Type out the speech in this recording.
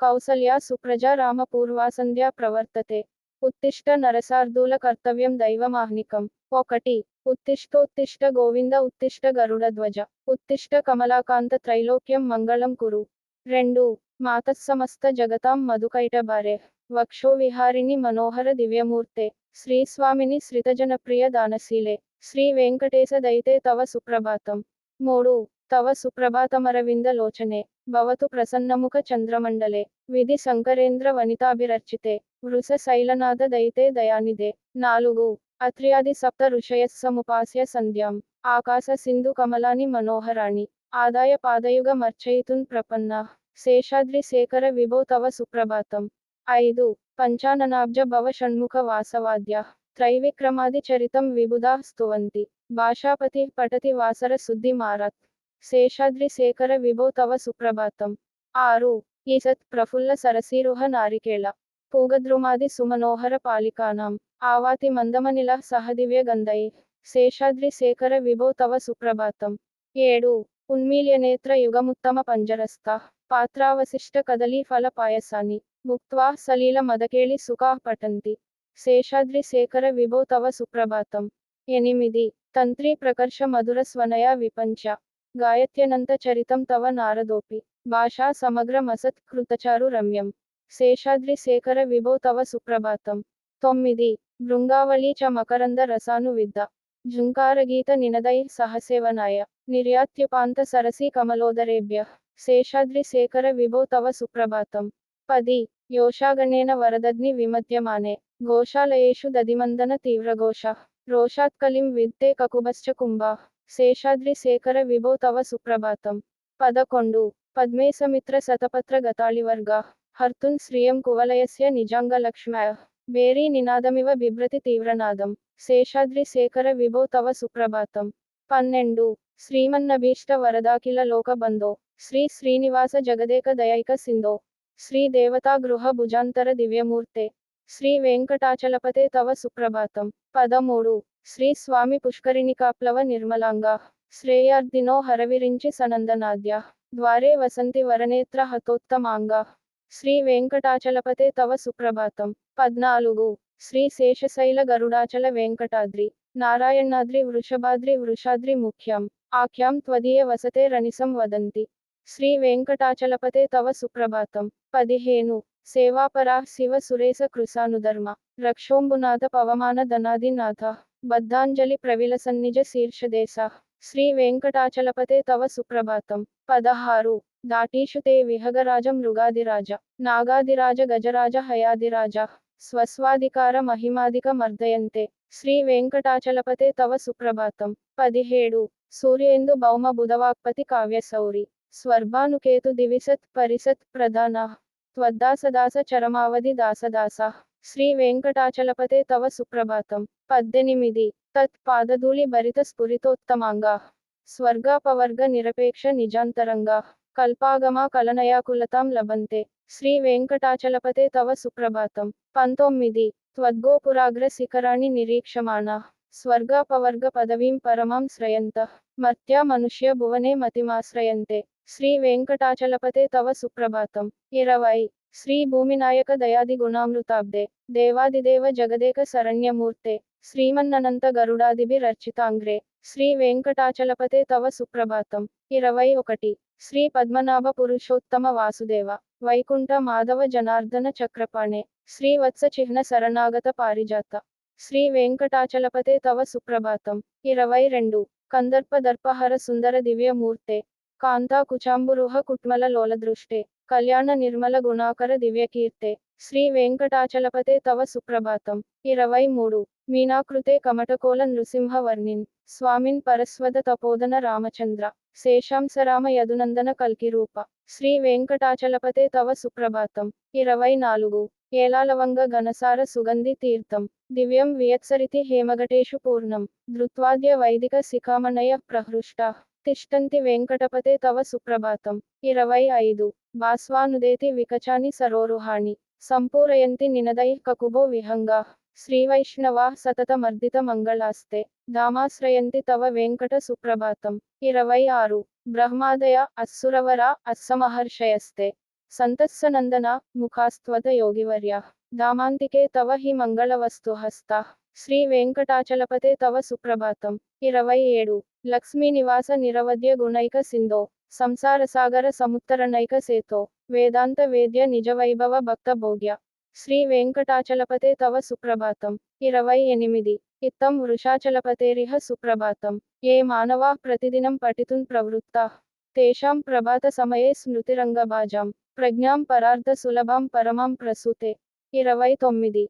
కౌసల్యా సుప్రజా రామ పూర్వాసంధ్యా ప్రవర్తతే. ఉత్తిష్ట నరసార్దూల కర్తవ్యం దైవమాహ్నికం. ఒకటి. ఉత్తిష్టోత్తిష్ట గోవింద ఉత్తిష్ట గరుడధ్వజ ఉత్తిష్ట కమలాకాంత త్రైలోక్యం మంగళం కురు. రెండు. మాతస్సమస్త జగతాం మధుకైట భారే. వక్షో విహారిణి మనోహర దివ్యమూర్తే. శ్రీస్వామిని శ్రితజనప్రియ దానశీలే. శ్రీ వెంకటేశ దైతే తవ సుప్రభాతం. మూడు. తవ సుప్రభాతమరవింద లోచనే. భవతు ప్రసన్నముఖ చంద్రమండలే. విధి శంకరేంద్ర వనితాభిరర్చితే. వృష శైలనాథ దయితే దయానిదే నాలుగు. అత్ర్యాది సప్త ఋషయస్సముపాస్య సంధ్యాం. ఆకాశ సింధు కమలాని మనోహరాణి. ఆదాయ పాదయుగ మర్చయితున్ ప్రపన్న. శేషాద్రి శేఖర విభో తవ సుప్రభాతం. ఐదు. పంచాననాబ్జ భవ షణ్ముఖ వాసవాద్య. త్రైవిక్రమాది చరితం విబుధా స్తువంతి. భాషాపతి పఠతి వాసర శుద్ధి మారత్. శేషాద్రి శేఖర విభో తవ సుప్రభాతం. ఆరు. ఈసత్ ప్రఫుల్ల సరసీరుహ నారికేళ. పూగద్రుమాది సుమనోహర పాలికానాం. ఆవాతి మందమనిల సహదివ్య గంధై. శేషాద్రి శేఖర విభో తవ సుప్రభాతం. ఏడు. ఉన్మీల్యనేత్ర యుగముత్తమ పంజరస్థ. పాత్రావశిష్ట కదలీ ఫల పాయసాని. భుక్వా సలీల మదకేళి సుఖా పఠంతి. శేషాద్రి శేఖర విభో తవ సుప్రభాతం. ఎనిమిది. తంత్రి ప్రకర్ష మధుర స్వనయ విపంచ. గాయత్యనంత చరితం తవ నారదోపి. భాషా సమగ్రమసత్ కృతచారు రమ్యం. శేషాద్రి శేఖర విభో తవ సుప్రభాతం. తొమ్మిది. బృంగావళి చ మకరంద రసాను విద్ద. జుంకారగీత నినదై సహసేవనాయ. నిర్యాత్యుపాంత సరసి కమలోదరేభ్య. శేషాద్రి శేఖర విభో తవ సుప్రభాతం. పది. యోషాగణేన వరదగ్ని విమధ్యమానే ఘోషాలయేషు దదిమందన తీవ్రఘోష. రోషాత్కలిం విద్దే కకుభశ్చ కుంభా. శేషాద్రి శేఖర విభో తవ సుప్రభాతం. పదకొండు. పద్మేశమిత్ర శతపత్ర గతాళివర్గా. హర్తున్ శ్రియం కువలయస్య నిజాంగలక్ష్మ్య బేరీ నినాదమివ బిభ్రతి తీవ్రనాదం. శేషాద్రి శేఖర విభో తవ సుప్రభాతం. పన్నెండు. శ్రీమన్నభీష్ట వరదాకిల లోకబంధో. శ్రీ శ్రీనివాస జగదేక దయైక సింధో. శ్రీ దేవతా గృహ భుజాంతర దివ్యమూర్తే. శ్రీ వెంకటాచలపతే తవ సుప్రభాతం. పదమూడు. శ్రీ స్వామి పుష్కరిణికాప్లవ నిర్మలాంగా. శ్రేయార్దినో హరవిరించి సనందనాద్య. ద్వారే వసంతి వరనేత్ర హతోత్తమాంగా. శ్రీ వెంకటాచలపతే తవ సుప్రభాతం. పద్నాలుగు. శ్రీ శేషశైల గరుడాచల వెంకటాద్రి. నారాయణాద్రి వృషభాద్రి వృషాద్రి ముఖ్యం. ఆఖ్యాం త్వదీయ వసతే రనిసం వదంతి. శ్రీ వెంకటాచలపతే తవ సుప్రభాతం. పదిహేను. సేవాపరా శివ సురేశ కృసానుధర్మ రక్షోంబునాథ పవమాన ధనాదినాథ బద్ధాంజలి ప్రవిలసన్నిజ శీర్షదేశ శ్రీ వెంకటాచలపతే తవ సుప్రభాతం పదహారు దాటీషు తే విహగరాజ మృగాదిరాజ నాగాదిరాజ గజరాజ హయాదిరాజ స్వస్వాధికార మహిమాదిక మర్దయంతే శ్రీ వెంకటాచలపతే తవ సుప్రభాతం పదిహేడు సూర్యేందు భౌమ బుధవాక్పతి కావ్యసౌరి స్వర్భానుకేతు దివిసత్ పరిసత్ ప్రధాన త్వద్దాసదాస చరమావధి దాసదాస శ్రీ వెంకటాచలపతే తవ సుప్రభాతం. పద్దెనిమిది. తత్పాదధూళి భరిత స్ఫురితోత్తమాంగా. స్వర్గాపవర్గ నిరపేక్ష నిజాంతరంగా. కల్పాగమా కలనయాకులతాం లభంతే. శ్రీ వెంకటాచలపతే తవ సుప్రభాతం. పంతొమ్మిది. త్వద్గోపురాగ్ర శిఖరాణి నిరీక్షమాణ. స్వర్గాపవర్గ పదవీం పరమాం శ్రయంత. మర్త్యా మనుష్య భువనే మతిమాశ్రయంతే. శ్రీ వెంకటాచలపతే తవ సుప్రభాతం. ఇరవై. శ్రీ భూమినాయక దయాది గుణామృతాబ్దే. దేవాదిదేవ జగదేక శరణ్యమూర్తే. శ్రీమన్ననంత గరుడాదిభిరర్చితాంగ్రే శ్రీ వెంకటాచలపతే తవ సుప్రభాతం. ఇరవై ఒకటి. శ్రీ పద్మనాభ పురుషోత్తమ వాసుదేవ. వైకుంఠ మాధవ జనార్దన చక్రపాణే. శ్రీ వత్స చిహ్న శరణాగత పారిజాత. శ్రీ వెంకటాచలపతే తవ సుప్రభాతం. ఇరవై రెండు. కందర్ప దర్పహర సుందర దివ్యమూర్తే. కాంతా కుచాంబురుహ కుట్మల లోలదృష్టే. కళ్యాణ నిర్మల గుణాకర దివ్యకీర్తే శ్రీ వెంకటాచలపతే తవ సుప్రభాతం. ఇరవై మూడు. మీనాకృతే కమటకోల నృసింహవర్ణిన్ స్వామిన్ పరస్వద తపోదన రామచంద్ర శేషాంసరామ యదునందన కల్కిరూప శ్రీ వెంకటాచలపతే తవ సుప్రభాతం. ఇరవై నాలుగు. ఏలాలవంగ ఘనసార సుగంధి తీర్థం దివ్యం వియత్సరితి హేమగటేషు పూర్ణం ధృత్వాద్య వైదిక శిఖామణయ ప్రహృష్టా. తిష్టంతి వెంకటపతే తవ సుప్రభాతం. ఇరవై ఐదు. బాస్వానుదేతి వికచాని సరోరుహాణి. సంపూరయంతి నినదై కకుబో విహంగా. శ్రీవైష్ణవా సతతమర్దిత మంగళాస్తే. ధామాశ్రయంతి తవ వెంకట సుప్రభాతం. ఇరవై ఆరు. బ్రహ్మాదయ అస్సురవర అస్సమహర్షయస్తే. సంతస్సనందన ముఖాస్త్వత యోగివర్య. దామాంతికే తవ హి మంగళవస్తు హస్తా శ్రీ వెంకటాచలపతే తవ సుప్రభాతం. ఇరవై ఏడు. లక్ష్మీ నివాస నిరవధ్య గుణైక సింధో. సంసార సాగర సముత్తరణైక సేతో. వేదాంత వేద్య నిజవైభవ భక్త భోగ్య. శ్రీ వెంకటాచలపతే తవ సుప్రభాతం. ఇరవై ఎనిమిది. ఇత్తం వృషాచలపతేరిహ సుప్రభాతం. ఏ మానవా ప్రతిదినం పఠితున్ ప్రవృత్తా. తేషాం ప్రభాత సమయే స్మృతిరంగభాజాం ప్రజ్ఞాం పరార్థ సులభాం పరమాం ప్రసూతే. ఇరవై తొమ్మిది.